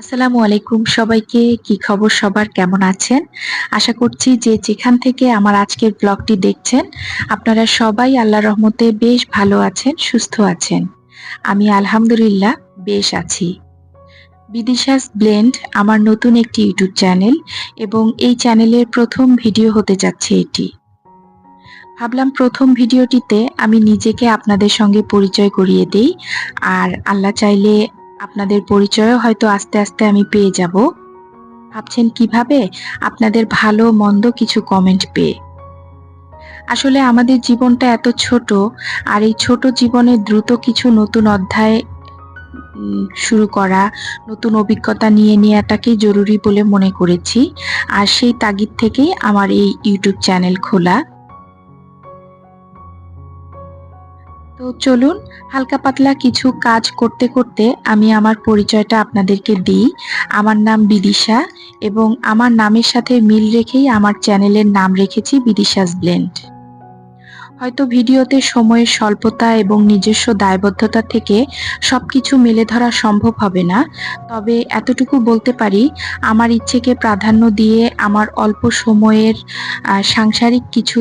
আসসালামু আলাইকুম সবাইকে। কি খবর সবার? কেমন আছেন? আশা করছি যে যেখান থেকে আমার আজকের ব্লগটি দেখছেন, আপনারা সবাই আল্লাহ রহমতে বেশ ভালো আছেন, সুস্থ আছেন। আমি আলহামদুলিল্লাহ বেশ আছি। বিদিশাস ব্লেন্ড আমার নতুন একটি ইউটিউব চ্যানেল এবং এই চ্যানেলের প্রথম ভিডিও হতে যাচ্ছে এটি। ভাবলাম প্রথম ভিডিওটিতে আমি নিজেকে আপনাদের সঙ্গে পরিচয় করিয়ে দেই, আর আল্লাহ চাইলে আপনাদের পরিচয়ও হয়তো আস্তে আস্তে আমি পেয়ে যাব। ভাবছেন কীভাবে? আপনাদের ভালো মন্দ কিছু কমেন্ট পেয়ে। আসলে আমাদের জীবনটা এত ছোট, আর এই ছোট জীবনে দ্রুত কিছু নতুন অধ্যায় শুরু করা, নতুন অভিজ্ঞতা নিয়ে নেওয়াটাকেই জরুরি বলে মনে করেছি। আর সেই তাগিদ থেকেই আমার এই ইউটিউব চ্যানেল খোলা। তো চলুন, হালকা পাতলা কিছু কাজ করতে করতে আমি আমার পরিচয়টা আপনাদেরকে দিই। আমার নাম বিদিশা এবং আমার নামের সাথে মিল রেখেই আমার চ্যানেলের নাম রেখেছি বিদিশাস ব্লেন্ড। হয়তো ভিডিওতে সময়ের স্বল্পতা এবং নিজস্ব দায়বদ্ধতা থেকে সব কিছু মেলে ধরা সম্ভব হবে না, তবে এতটুকু বলতে পারি, আমার ইচ্ছেকে প্রাধান্য দিয়ে আমার অল্প সময়ের সাংসারিক কিছু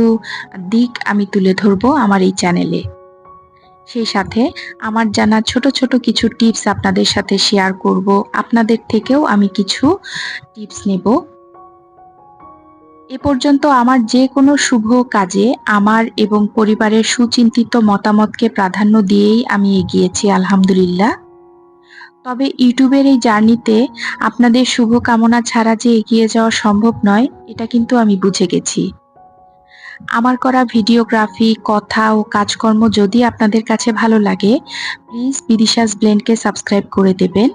দিক আমি তুলে ধরবো আমার এই চ্যানেলে। সেই সাথে আমার জানা ছোট ছোট কিছু টিপস আপনাদের সাথে শেয়ার করব। আপনাদের থেকেও আমি কিছু টিপস নেব। এ পর্যন্ত আমার যে কোনো শুভ কাজে আমার এবং পরিবারের সুচিন্তিত মতামতকে প্রাধান্য দিয়েই আমি এগিয়েছি, আলহামদুলিল্লাহ। তবে ইউটিউবের এই জার্নিতে আপনাদের শুভকামনা ছাড়া যে এগিয়ে যাওয়া সম্ভব নয়, এটা কিন্তু আমি বুঝে গেছি। আমার করা ভিডিওগ্রাফি, কথা ও কাজকর্ম যদি আপনাদের কাছে ভালো লাগে প্লিজ বিদিশাস ব্লেন্ডকে সাবস্ক্রাইব করে দেবেন।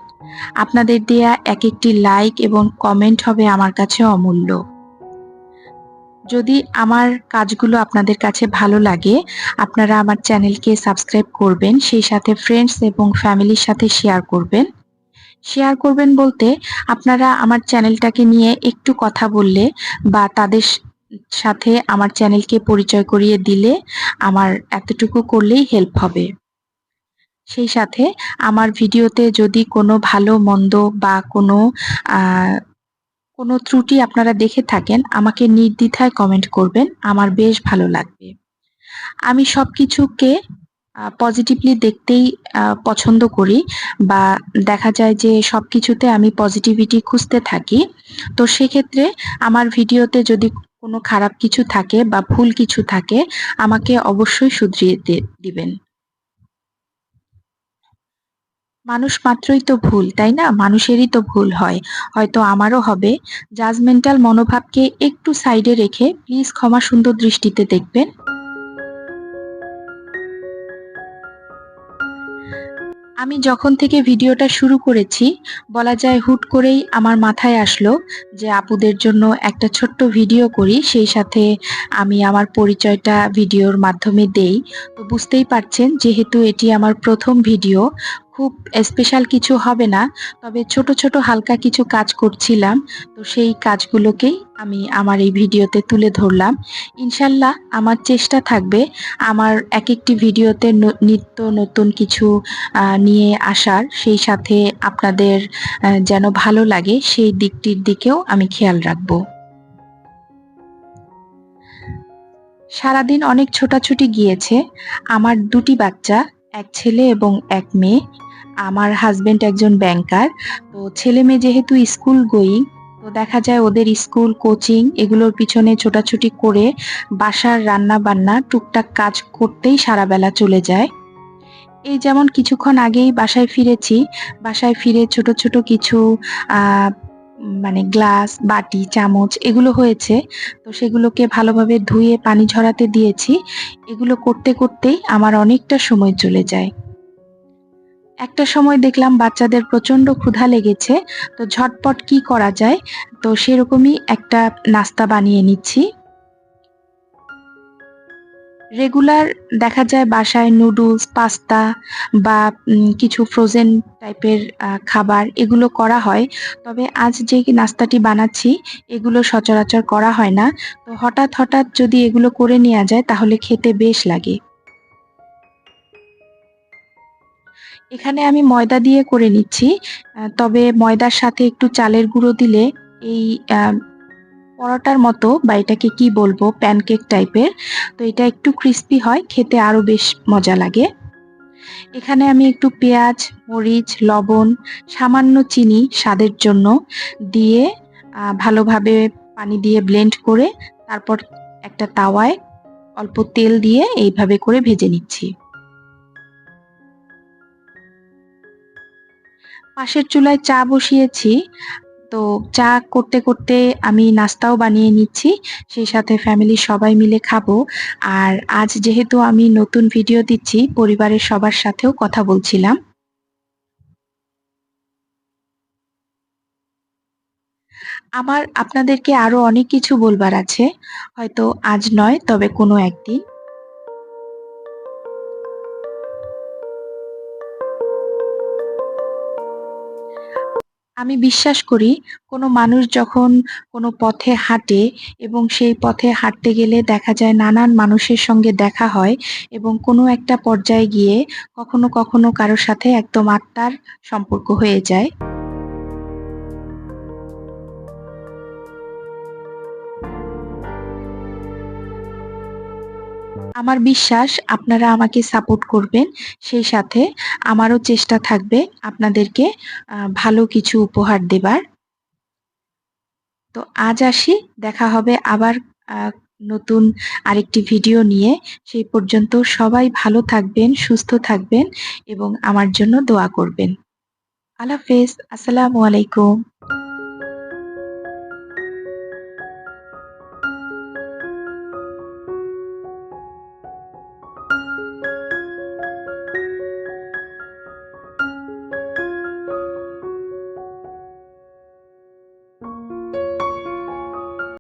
আপনাদের দেয়া এক একটি লাইক এবং কমেন্ট হবে আমার কাছে অমূল্য। যদি আমার কাজগুলো আপনাদের কাছে ভালো লাগে, আপনারা আমার চ্যানেলকে সাবস্ক্রাইব করবেন, সেই সাথে ফ্রেন্ডস এবং ফ্যামিলির সাথে শেয়ার করবেন। শেয়ার করবেন বলতে, আপনারা আমার চ্যানেলটাকে নিয়ে একটু কথা বললে বা তাদের সাথে আমার চ্যানেলকে পরিচয় করিয়ে দিলে আমার এতটুকু করলেই হেল্প হবে। সেই সাথে আমার ভিডিওতে যদি কোনো ভালো, মন্দ বা কোনো কোনো ত্রুটি আপনারা দেখে থাকেন, আমাকে নির্দ্বিধায় কমেন্ট করবেন। আমার বেশ ভালো লাগবে। আমি সব কিছুকে পজিটিভলি দেখতেই পছন্দ করি বা দেখা যায় যে সব কিছুতে আমি পজিটিভিটি খুঁজতে থাকি। তো সেক্ষেত্রে আমার ভিডিওতে যদি কোনো খারাপ কিছু থাকে বা ভুল কিছু থাকে, আমাকে অবশ্যই শুধরিয়ে দিবেন। মানুষ মাত্রই তো ভুল, তাই না? মানুষেরই তো ভুল হয়। হয়তো আমারও হবে। জাজমেন্টাল মনোভাবকে একটু সাইডে রেখে প্লিজ ক্ষমা সুন্দর দৃষ্টিতে দেখবেন। আমি যখন থেকে ভিডিওটা শুরু করেছি, বলা যায় হুট করেই আমার মাথায় আসলো যে আপুদের জন্য একটা ছোট্ট ভিডিও করি, সেই সাথে আমি আমার পরিচয়টা ভিডিওর মাধ্যমে দেই। তো বুঝতেই পারছেন, যেহেতু এটি আমার প্রথম ভিডিও খুব স্পেশাল কিছু হবে না, তবে ছোট ছোট হালকা কিছু কাজ করছিলাম, তো সেই কাজগুলোকেই আমি আমার এই ভিডিওতে তুলে ধরলাম। ইনশাল্লাহ আমার চেষ্টা থাকবে আমার এক একটি ভিডিওতে নিত্য নতুন কিছু নিয়ে আসার, সেই সাথে আপনাদের যেন ভালো লাগে সেই দিকটির দিকেও আমি খেয়াল রাখব। সারাদিন অনেক ছোটাছুটি গিয়েছে, আমার দুটি বাচ্চা, এক ছেলে এবং এক মেয়ে। আমার হাজবেন্ড একজন ব্যাংকার তো ছেলে মেয়ে যেহেতু স্কুল গোয়িং তো দেখা যায় ওদের স্কুল কোচিং এগুলোর পিছনে ছোটাছুটি করে বাসার রান্না বান্না টুকটাক কাজ করতেই সারা বেলা চলে যায়। এই যেমন কিছুক্ষণ আগেই বাসায় ফিরেছি, বাসায় ফিরে ছোট ছোট কিছু মানে গ্লাস বাটি, চামচ এগুলো হয়েছে, তো সেগুলোকে ভালোভাবে ধুয়ে পানি ঝরাতে দিয়েছি। এগুলো করতে করতেই আমার অনেকটা সময় চলে যায়। একটা সময় দেখলাম বাচ্চাদের প্রচণ্ড ক্ষুধা লেগেছে, তো ঝটপট কি করা যায়? তো সেরকমই একটা নাস্তা বানিয়ে নিচ্ছি। রেগুলার দেখা যায় বাসায় নুডলস, পাস্তা বা কিছু ফ্রোজেন টাইপের খাবার এগুলো করা হয়। তবে আজ যে নাস্তাটি বানাচ্ছি, এগুলো সচরাচর করা হয় না। তো হঠাৎ হঠাৎ যদি এগুলো করে নেওয়া যায়, তাহলে খেতে বেশ লাগে। এখানে আমি ময়দা দিয়ে করে নিচ্ছি। তবে ময়দার সাথে একটু চালের গুঁড়ো দিলে এই পরোটার মতো বা এটাকে কি বলব প্যানকেক টাইপের। তো এটা একটু ক্রিস্পি হয়, খেতে আরও বেশ মজা লাগে। এখানে আমি একটু পেঁয়াজ, মরিচ, লবণ, সামান্য চিনি স্বাদের জন্য দিয়ে ভালোভাবে পানি দিয়ে ব্লেন্ড করে তারপর একটা তাওয়ায় অল্প তেল দিয়ে এইভাবে করে ভেজে নিচ্ছি। পাশের চুলায় চা বসিয়েছি। তো চা করতে, করতে আমি নাস্তাও বানিয়ে নিচ্ছি। সেই সাথে ফ্যামিলি সবাই মিলে খাব। আর আজ যেহেতু আমি নতুন ভিডিও দিচ্ছি, পরিবারের সবার সাথেও কথা বলছিলাম। আমার আপনাদেরকে আরও অনেক কিছু বলবার আছে। হয়তো আজ নয় তবে কোনো একদিন। আমি বিশ্বাস করি কোনো মানুষ যখন কোনো পথে হাঁটে এবং সেই পথে হাঁটতে গেলে দেখা যায় নানান মানুষের সঙ্গে দেখা হয় এবং কোনো একটা পর্যায়ে গিয়ে কখনো, কখনো কারোর সাথে একদম আত্মার সম্পর্ক হয়ে যায়। আমার বিশ্বাস আপনারা আমাকে সাপোর্ট করবেন। সেই সাথে আমারও চেষ্টা থাকবে আপনাদেরকে ভালো কিছু উপহার দেবার। তো আজ আসি। দেখা হবে আবার নতুন আরেকটি ভিডিও নিয়ে। সেই পর্যন্ত সবাই ভালো থাকবেন, সুস্থ থাকবেন এবং আমার জন্য দোয়া করবেন। আল্লাহ হাফেজ। আসসালামু আলাইকুম।